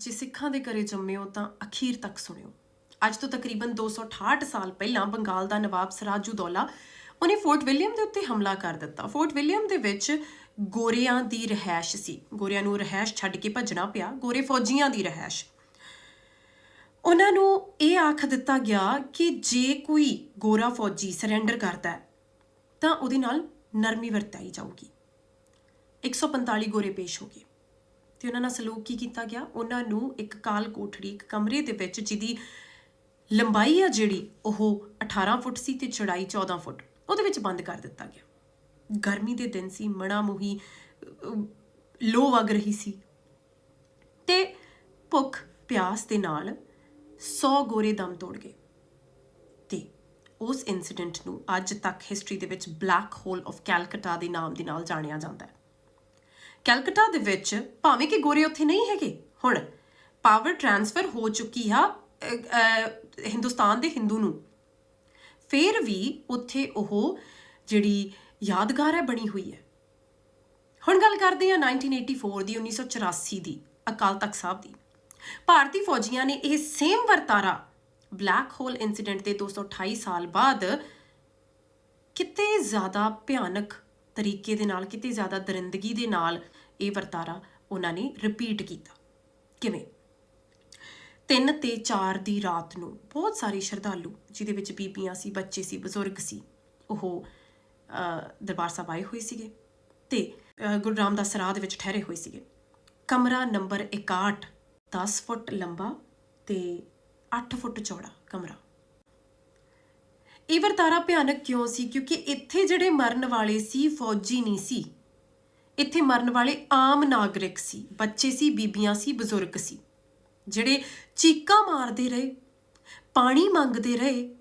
ਜੇ ਸਿੱਖਾਂ ਦੇ ਘਰੇ ਜੰਮੇ ਹੋ ਤਾਂ ਅਖੀਰ ਤੱਕ ਸੁਣਿਓ। ਅੱਜ ਤੋਂ ਤਕਰੀਬਨ 268 ਸਾਲ ਪਹਿਲਾਂ ਬੰਗਾਲ ਦਾ ਨਵਾਬ ਸਰਾਜੂਦੌਲਾ ਉਹਨੇ ਫੋਰਟ ਵਿਲੀਅਮ ਦੇ ਉੱਤੇ ਹਮਲਾ ਕਰ ਦਿੱਤਾ। ਫੋਰਟ ਵਿਲੀਅਮ ਦੇ ਵਿੱਚ ਗੋਰਿਆਂ ਦੀ ਰਹਿائش ਸੀ। ਗੋਰਿਆਂ ਨੂੰ ਰਹਿائش ਛੱਡ ਕੇ ਭੱਜਣਾ ਪਿਆ। ਗੋਰੇ ਫੌਜੀਆਂ ਦੀ ਰਹਿائش ਉਹਨਾਂ ਨੂੰ ਇਹ ਆਖ ਦਿੱਤਾ ਗਿਆ ਕਿ ਜੇ ਕੋਈ ਗੋਰਾ ਫੌਜੀ ਸਰੈਂਡਰ ਕਰਦਾ ਤਾਂ ਉਹਦੇ ਨਾਲ ਨਰਮੀ ਵਰਤਾਈ ਜਾਊਗੀ। 145 ਗੋਰੇ ਪੇਸ਼ ਹੋ ਗਏ। ਤੇ ਉਹਨਾਂ ਨਾਲ ਸਲੂਕ ਕੀ ਕੀਤਾ ਗਿਆ? ਉਹਨਾਂ ਨੂੰ ਇੱਕ ਕਾਲ ਕੋਠੜੀ, ਇੱਕ ਕਮਰੇ ਦੇ ਵਿੱਚ ਜਿਹਦੀ ਲੰਬਾਈ ਆ ਜਿਹੜੀ, ਉਹ 18 ਫੁੱਟ ਸੀ ਤੇ ਚੜਾਈ 14 ਫੁੱਟ, ਉਹਦੇ ਵਿੱਚ ਬੰਦ ਕਰ ਦਿੱਤਾ ਗਿਆ। ਗਰਮੀ ਦੇ ਦਿਨ ਸੀ, ਮਣਾ ਮੁਹੀ ਲੋ ਵਗ ਰਹੀ ਸੀ। ਤੇ ਭੁੱਖ ਪਿਆਸ ਦੇ ਨਾਲ 100 ਗੋਰੇ ਦਮ ਤੋੜ ਗਏ। ਤੇ ਉਸ ਇਨਸੀਡੈਂਟ ਨੂੰ ਅੱਜ ਤੱਕ ਹਿਸਟਰੀ ਦੇ ਵਿੱਚ ਬਲੈਕ ਹੋਲ ਆਫ ਕੈਲਕਟਾ ਦੇ ਨਾਮ ਦੇ ਨਾਲ ਜਾਣਿਆ ਜਾਂਦਾ ਹੈ। ਕੈਲਕਟਾ ਦੇ ਵਿੱਚ ਭਾਵੇਂ ਕਿ ਗੋਰੇ ਉੱਥੇ ਨਹੀਂ ਹੈਗੇ, ਹੁਣ ਪਾਵਰ ਟ੍ਰਾਂਸਫਰ ਹੋ ਚੁੱਕੀ ਆ ਹਿੰਦੁਸਤਾਨ ਦੇ ਹਿੰਦੂ ਨੂੰ। ਫਿਰ ਵੀ ਉੱਥੇ ਉਹ ਜਿਹੜੀ ਯਾਦਗਾਰ ਹੈ ਬਣੀ ਹੋਈ ਹੈ। ਹੁਣ ਗੱਲ ਕਰਦੇ ਹਾਂ 1984 ਦੀ 1984 ਦੀ, ਅਕਾਲ ਤਖਤ ਸਾਹਿਬ ਦੀ। ਭਾਰਤੀ ਫੌਜੀਆਂ ਨੇ ਇਹ ਸੇਮ ਵਰਤਾਰਾ ਬਲੈਕ ਹੋਲ ਇਨਸੀਡੈਂਟ ਦੇ 228 ਸਾਲ ਬਾਅਦ ਕਿਤੇ ਜ਼ਿਆਦਾ ਭਿਆਨਕ ਤਰੀਕੇ ਦੇ ਨਾਲ, ਕਿਤੇ ਜ਼ਿਆਦਾ ਦਰਿੰਦਗੀ ਦੇ ਨਾਲ ਇਹ ਵਰਤਾਰਾ ਉਹਨਾਂ ਨੇ ਰਿਪੀਟ ਕੀਤਾ। ਕਿਵੇਂ? 3 ਤੇ 4 ਦੀ ਰਾਤ ਨੂੰ ਬਹੁਤ ਸਾਰੇ ਸ਼ਰਧਾਲੂ, ਜਿਹਦੇ ਵਿੱਚ ਬੀਬੀਆਂ ਸੀ, ਬੱਚੇ ਸੀ, ਬਜ਼ੁਰਗ ਸੀ, ਉਹ ਦਰਬਾਰ ਸਾਹਿਬ ਆਏ ਹੋਏ ਸੀਗੇ ਤੇ ਗੁਰੂ ਰਾਮਦਾਸ ਸਰਾਹ ਦੇ ਵਿੱਚ ਠਹਿਰੇ ਹੋਏ ਸੀਗੇ। ਕਮਰਾ ਨੰਬਰ 61 10 ਫੁੱਟ ਲੰਬਾ ਤੇ 8 ਫੁੱਟ ਚੌੜਾ ਕਮਰਾ। ਇਹ ਵਰਤਾਰਾ ਭਿਆਨਕ ਕਿਉਂ ਸੀ? ਕਿਉਂਕਿ ਇੱਥੇ ਜਿਹੜੇ ਮਰਨ ਵਾਲੇ ਸੀ, ਫੌਜੀ ਨਹੀਂ ਸੀ। ਇੱਥੇ ਮਰਨ ਵਾਲੇ ਆਮ ਨਾਗਰਿਕ ਸੀ। ਬੱਚੇ ਸੀ, ਬੀਬੀਆਂ ਸੀ, ਬਜ਼ੁਰਗ ਸੀ। ਜਿਹੜੇ ਚੀਕਾਂ ਮਾਰਦੇ ਰਹੇ, ਪਾਣੀ ਮੰਗਦੇ ਰਹੇ,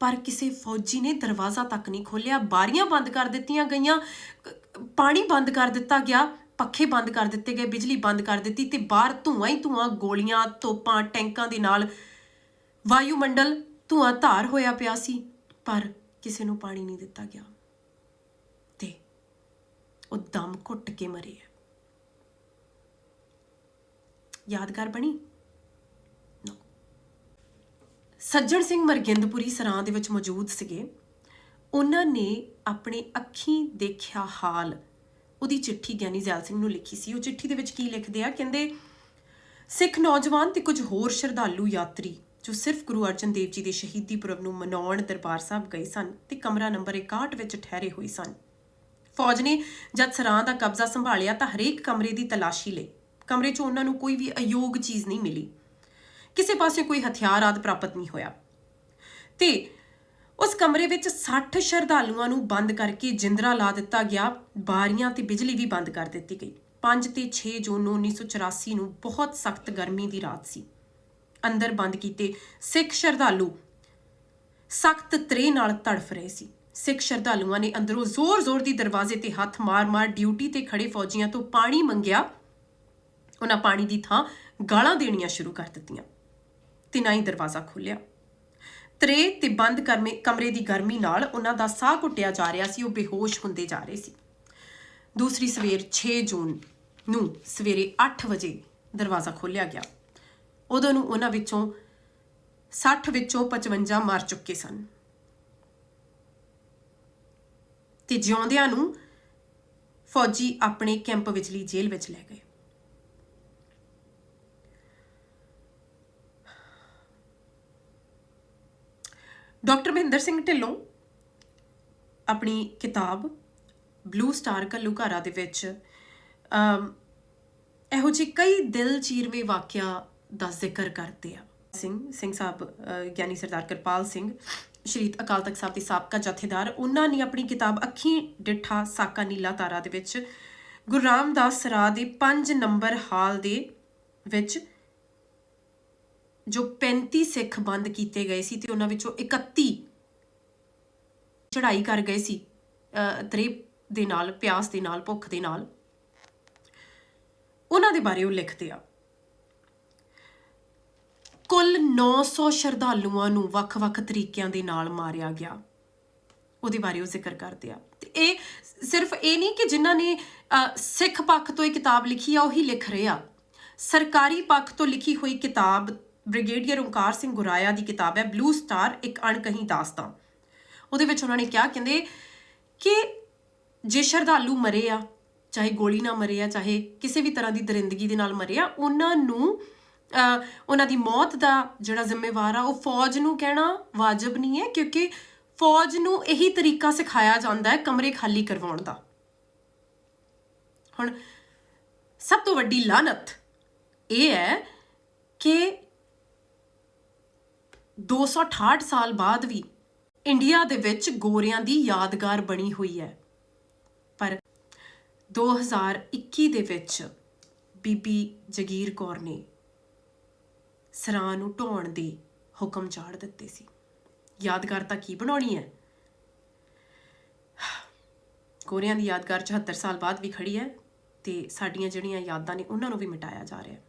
ਪਰ ਕਿਸੇ ਫੌਜੀ ਨੇ ਦਰਵਾਜ਼ਾ ਤੱਕ ਨਹੀਂ ਖੋਲ੍ਹਿਆ। ਬਾਰੀਆਂ ਬੰਦ ਕਰ ਦਿੱਤੀਆਂ ਗਈਆਂ। ਪਾਣੀ ਬੰਦ ਕਰ ਦਿੱਤਾ ਗਿਆ। ਪੱਖੇ ਬੰਦ ਕਰ ਦਿੱਤੇ ਗਏ। ਬਿਜਲੀ ਬੰਦ ਕਰ ਦਿੱਤੀ ਤੇ ਬਾਹਰ ਧੂਆਂ ਹੀ ਧੂਆਂ, ਗੋਲੀਆਂ, ਤੋਪਾਂ, ਟੈਂਕਾਂ ਦੇ ਨਾਲ ਵਾਯੂਮੰਡਲ ਧੂਆਂ ਧਾਰ ਹੋਇਆ ਪਿਆ ਸੀ, ਪਰ ਕਿਸੇ ਨੂੰ ਪਾਣੀ ਨਹੀਂ ਦਿੱਤਾ ਗਿਆ। ਤੇ ਉਹ ਦਮ ਘੁੱਟ ਕੇ ਮਰੇ ਹੈ ਯਾਦਗਾਰ ਬਣੀ? ਸੱਜਣ ਸਿੰਘ ਮਰਗਿੰਦਪੁਰੀ ਸਰਾਂ ਦੇ ਵਿੱਚ ਮੌਜੂਦ ਸੀਗੇ। ਉਹਨਾਂ ਨੇ ਆਪਣੇ ਅੱਖੀਂ ਦੇਖਿਆ ਹਾਲ। ਉਹਦੀ ਚਿੱਠੀ ਗਿਆਨੀ ਜ਼ੈਲ ਸਿੰਘ ਨੂੰ ਲਿਖੀ ਸੀ। ਉਹ ਚਿੱਠੀ ਦੇ ਵਿੱਚ ਕੀ ਲਿਖਦੇ ਆ? ਕਹਿੰਦੇ, ਸਿੱਖ ਨੌਜਵਾਨ ਤੇ ਕੁਝ ਹੋਰ ਸ਼ਰਧਾਲੂ ਯਾਤਰੀ ਜੋ ਸਿਰਫ ਗੁਰੂ ਅਰਜਨ ਦੇਵ ਜੀ ਦੇ ਸ਼ਹੀਦੀ ਪੁਰਬ ਨੂੰ ਮਨਾਉਣ ਦਰਬਾਰ ਸਾਹਿਬ ਗਏ ਸਨ ਤੇ ਕਮਰਾ ਨੰਬਰ 61 ਵਿੱਚ ਠਹਿਰੇ ਹੋਏ ਸਨ। ਫੌਜ ਨੇ ਜਦ ਸਰਾਂ ਦਾ ਕਬਜ਼ਾ ਸੰਭਾਲਿਆ ਤਾਂ ਹਰੇਕ ਕਮਰੇ ਦੀ ਤਲਾਸ਼ੀ ਲਈ। ਕਮਰੇ 'ਚ ਉਹਨਾਂ ਨੂੰ ਕੋਈ ਵੀ ਅਯੋਗ ਚੀਜ਼ ਨਹੀਂ ਮਿਲੀ। ਕਿਸੇ ਪਾਸੇ ਕੋਈ ਹਥਿਆਰ ਆਦ ਪ੍ਰਾਪਤ ਨਹੀਂ ਹੋਇਆ। ਤੇ ਉਸ ਕਮਰੇ ਵਿੱਚ 60 ਸ਼ਰਧਾਲੂਆਂ ਨੂੰ ਬੰਦ ਕਰਕੇ ਜਿੰਦਰਾ ਲਾ ਦਿੱਤਾ ਗਿਆ, ਬਾਰੀਆਂ ਤੇ ਬਿਜਲੀ ਵੀ ਬੰਦ ਕਰ ਦਿੱਤੀ ਗਈ। 5 ਤੇ 6 ਜੂਨ ਨੂੰ 1984 ਨੂੰ ਬਹੁਤ ਸਖਤ ਗਰਮੀ ਦੀ ਰਾਤ ਸੀ। ਅੰਦਰ ਬੰਦ ਕੀਤੇ, ਸਿੱਖ ਸ਼ਰਧਾਲੂ ਸਖਤ ਤਰੇ ਨਾਲ ਤੜਫ ਰਹੇ ਸੀ। ਸਿੱਖ ਸ਼ਰਧਾਲੂਆਂ ਨੇ ਅੰਦਰੋਂ ਜ਼ੋਰ-ਜ਼ੋਰ ਦੀ ਦਰਵਾਜ਼ੇ ਤੇ ਹੱਥ ਮਾਰ-ਮਾਰ ਡਿਊਟੀ ਤੇ ਖੜੇ ਫੌਜੀਆਂ ਤੋਂ ਪਾਣੀ ਮੰਗਿਆ। ਉਹਨਾਂ ਪਾਣੀ ਦੀ ਥਾਂ ਗਾਲਾਂ ਦੇਣੀਆਂ ਸ਼ੁਰੂ ਕਰ ਦਿੱਤੀਆਂ। ਤੇ ਨਾ ਹੀ ਦਰਵਾਜ਼ਾ ਖੁੱਲਿਆ ਤਰੇ ਤੇ ਬੰਦ ਕਰਮੇ, ਕਮਰੇ ਦੀ ਗਰਮੀ ਨਾਲ ਉਹਨਾਂ ਦਾ ਸਾਹ ਘੁੱਟਿਆ ਜਾ ਰਿਹਾ ਸੀ, ਉਹ ਬੇਹੋਸ਼ ਹੁੰਦੇ ਜਾ ਰਹੇ ਸੀ। ਦੂਸਰੀ ਸਵੇਰ 6 ਜੂਨ ਨੂੰ ਸਵੇਰੇ 8 ਵਜੇ ਦਰਵਾਜ਼ਾ ਖੋਲ੍ਹਿਆ ਗਿਆ। ਉਦੋਂ ਨੂੰ ਉਹਨਾਂ ਵਿੱਚੋਂ 60 ਵਿੱਚੋਂ 55 ਮਰ ਚੁੱਕੇ ਸਨ। ਤੇ ਜਿਉਂਦਿਆਂ ਨੂੰ ਫੌਜੀ ਆਪਣੇ ਕੈਂਪ ਵਿਚਲੀ ਜੇਲ੍ਹ ਵਿੱਚ ਲੈ ਗਏ। ਡਾਕਟਰ ਮਹਿੰਦਰ ਸਿੰਘ ਢਿੱਲੋਂ ਆਪਣੀ ਕਿਤਾਬ ਬਲੂ ਸਟਾਰ ਘੱਲੂਘਾਰਾ ਦੇ ਵਿੱਚ ਇਹੋ ਜਿਹੇ ਕਈ ਦਿਲ ਚੀਰਵੇਂ ਵਾਕਿਆ ਦਾ ਜ਼ਿਕਰ ਕਰਦੇ ਆ। ਸਿੰਘ ਸਿੰਘ ਸਾਹਿਬ ਗਿਆਨੀ ਸਰਦਾਰ ਕਿਰਪਾਲ ਸਿੰਘ ਸ਼੍ਰੀ ਅਕਾਲ ਤਖਤ ਸਾਹਿਬ ਦੇ ਸਾਬਕਾ ਜਥੇਦਾਰ ਉਹਨਾਂ ਨੇ ਆਪਣੀ ਕਿਤਾਬ ਅੱਖੀਂ ਡਿੱਠਾ ਸਾਕਾ ਨੀਲਾ ਤਾਰਾ ਦੇ ਵਿੱਚ ਗੁਰੂ ਰਾਮਦਾਸ ਸਰਾ ਦੇ 5 ਨੰਬਰ ਹਾਲ ਦੇ ਵਿੱਚ ਜੋ 35 ਸਿੱਖ ਬੰਦ ਕੀਤੇ ਗਏ ਸੀ ਤੇ ਉਹਨਾਂ ਵਿੱਚੋਂ 31 ਚੜਾਈ ਕਰ ਗਏ ਸੀ ਅ, ਦੇ ਨਾਲ ਪਿਆਸ ਦੇ ਨਾਲ ਭੁੱਖ ਦੇ ਨਾਲ। ਉਹਨਾਂ ਦੇ ਬਾਰੇ ਉਹ ਲਿਖਦੇ ਆ। ਕੁੱਲ 900 ਸ਼ਰਧਾਲੂਆਂ ਨੂੰ ਵੱਖ-ਵੱਖ ਤਰੀਕਿਆਂ ਦੇ ਨਾਲ ਮਾਰਿਆ ਗਿਆ। ਉਹਦੇ ਬਾਰੇ ਉਹ ਜ਼ਿਕਰ ਕਰਦੇ ਆ। ਤੇ ਇਹ ਸਿਰਫ ਇਹ ਨਹੀਂ ਕਿ ਜਿਨ੍ਹਾਂ ਨੇ ਸਿੱਖ ਪੱਖ ਤੋਂ ਇਹ ਕਿਤਾਬ ਲਿਖੀ ਆ, ਉਹੀ ਲਿਖ ਰਹੇ ਆ। ਸਰਕਾਰੀ ਪੱਖ ਤੋਂ ਲਿਖੀ ਹੋਈ ਕਿਤਾਬ ਬ੍ਰਿਗੇਡੀਅਰ ਓਂਕਾਰ ਸਿੰਘ ਗੁਰਾਇਆ ਦੀ ਕਿਤਾਬ ਹੈ, ਬਲੂ ਸਟਾਰ, ਇੱਕ ਅਣਕਹੀ ਦਾਸਤਾਂ ਉਹਦੇ ਵਿੱਚ ਉਹਨਾਂ ਨੇ ਕਿਹਾ, ਕਹਿੰਦੇ ਕਿ ਜੇ ਸ਼ਰਧਾਲੂ ਮਰੇ ਆ, ਚਾਹੇ ਗੋਲੀ ਨਾਲ ਮਰੇ ਆ, ਚਾਹੇ ਕਿਸੇ ਵੀ ਤਰ੍ਹਾਂ ਦੀ ਦਰਿੰਦਗੀ ਦੇ ਨਾਲ ਮਰੇ ਆ, ਉਹਨਾਂ ਨੂੰ ਉਹਨਾਂ ਦੀ ਮੌਤ ਦਾ ਜਿਹੜਾ ਜ਼ਿੰਮੇਵਾਰ ਆ, ਉਹ ਫੌਜ ਨੂੰ ਕਹਿਣਾ ਵਾਜਬ ਨਹੀਂ ਹੈ ਕਿਉਂਕਿ ਫੌਜ ਨੂੰ ਇਹੀ ਤਰੀਕਾ ਸਿਖਾਇਆ ਜਾਂਦਾ ਹੈ ਕਮਰੇ ਖਾਲੀ ਕਰਵਾਉਣ ਦਾ। ਹੁਣ ਸਭ ਤੋਂ ਵੱਡੀ ਲਾਨਤ ਇਹ ਹੈ ਕਿ 268 ਸਾਲ ਬਾਅਦ ਵੀ ਇੰਡੀਆ ਦੇ ਵਿੱਚ ਗੋਰਿਆਂ ਦੀ ਯਾਦਗਾਰ ਬਣੀ ਹੋਈ ਹੈ। ਪਰ 2021 ਦੇ ਵਿੱਚ ਬੀਬੀ ਜਗੀਰ ਕੌਰ ਨੇ ਸਰਾਂ ਨੂੰ ਢੋਣ ਦੇ ਹੁਕਮ ਚਾੜ ਦਿੱਤੇ ਸੀ। ਯਾਦਗਾਰ ਤਾਂ ਕੀ ਬਣਾਉਣੀ ਹੈ? ਗੋਰਿਆਂ ਦੀ ਯਾਦਗਾਰ 74 ਸਾਲ ਬਾਅਦ ਵੀ ਖੜੀ ਹੈ ਤੇ ਸਾਡੀਆਂ ਜਿਹੜੀਆਂ ਯਾਦਾਂ ਨੇ ਉਹਨਾਂ ਨੂੰ ਵੀ ਮਿਟਾਇਆ ਜਾ ਰਿਹਾ ਹੈ।